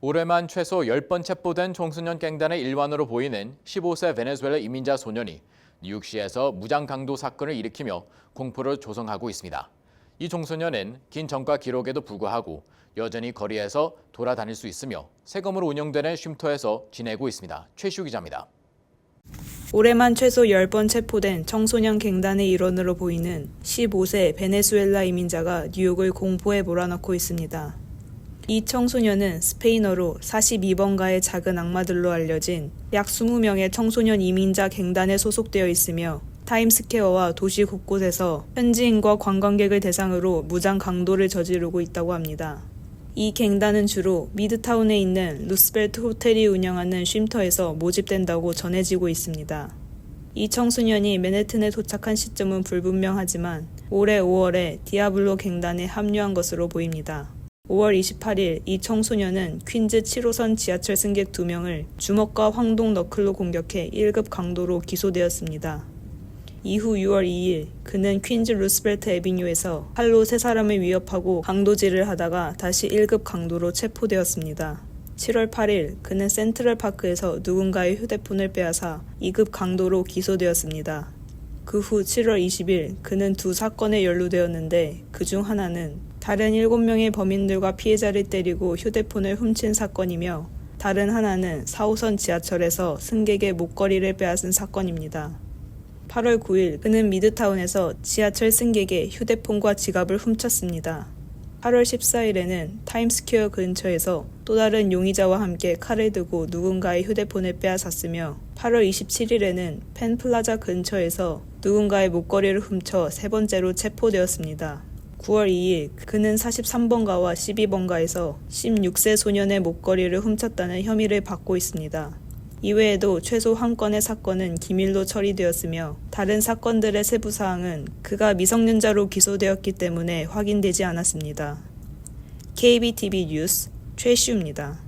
올해만 최소 10번 체포된 청소년 갱단의 일환으로 보이는 15세 베네수엘라 이민자 소년이 뉴욕시에서 무장 강도 사건을 일으키며 공포를 조성하고 있습니다. 이 청소년은 긴 전과 기록에도 불구하고 여전히 거리에서 돌아다닐 수 있으며 세금으로 운영되는 쉼터에서 지내고 있습니다. 최시우 기자입니다. 올해만 최소 10번 체포된 청소년 갱단의 일원으로 보이는 15세 베네수엘라 이민자가 뉴욕을 공포에 몰아넣고 있습니다. 이 청소년은 스페인어로 42번가의 작은 악마들로 알려진 약 20명의 청소년 이민자 갱단에 소속되어 있으며 타임스퀘어와 도시 곳곳에서 현지인과 관광객을 대상으로 무장 강도를 저지르고 있다고 합니다. 이 갱단은 주로 미드타운에 있는 루스벨트 호텔이 운영하는 쉼터에서 모집된다고 전해지고 있습니다. 이 청소년이 맨해튼에 도착한 시점은 불분명하지만 올해 5월에 디아블로 갱단에 합류한 것으로 보입니다. 5월 28일 이 청소년은 퀸즈 7호선 지하철 승객 2명을 주먹과 황동 너클로 공격해 1급 강도로 기소되었습니다. 이후 6월 2일 그는 퀸즈 루스벨트 에비뉴에서 칼로 세 사람을 위협하고 강도질을 하다가 다시 1급 강도로 체포되었습니다. 7월 8일 그는 센트럴 파크에서 누군가의 휴대폰을 빼앗아 2급 강도로 기소되었습니다. 그 후 7월 20일 그는 두 사건에 연루되었는데 그 중 하나는 다른 7명의 범인들과 피해자를 때리고 휴대폰을 훔친 사건이며 다른 하나는 4호선 지하철에서 승객의 목걸이를 빼앗은 사건입니다. 8월 9일 그는 미드타운에서 지하철 승객의 휴대폰과 지갑을 훔쳤습니다. 8월 14일에는 타임스퀘어 근처에서 또 다른 용의자와 함께 칼을 들고 누군가의 휴대폰을 빼앗았으며 8월 27일에는 펜플라자 근처에서 누군가의 목걸이를 훔쳐 세 번째로 체포되었습니다. 9월 2일 그는 43번가와 12번가에서 16세 소년의 목걸이를 훔쳤다는 혐의를 받고 있습니다. 이외에도 최소 한 건의 사건은 기밀로 처리되었으며 다른 사건들의 세부 사항은 그가 미성년자로 기소되었기 때문에 확인되지 않았습니다. KBTV 뉴스 최시우입니다.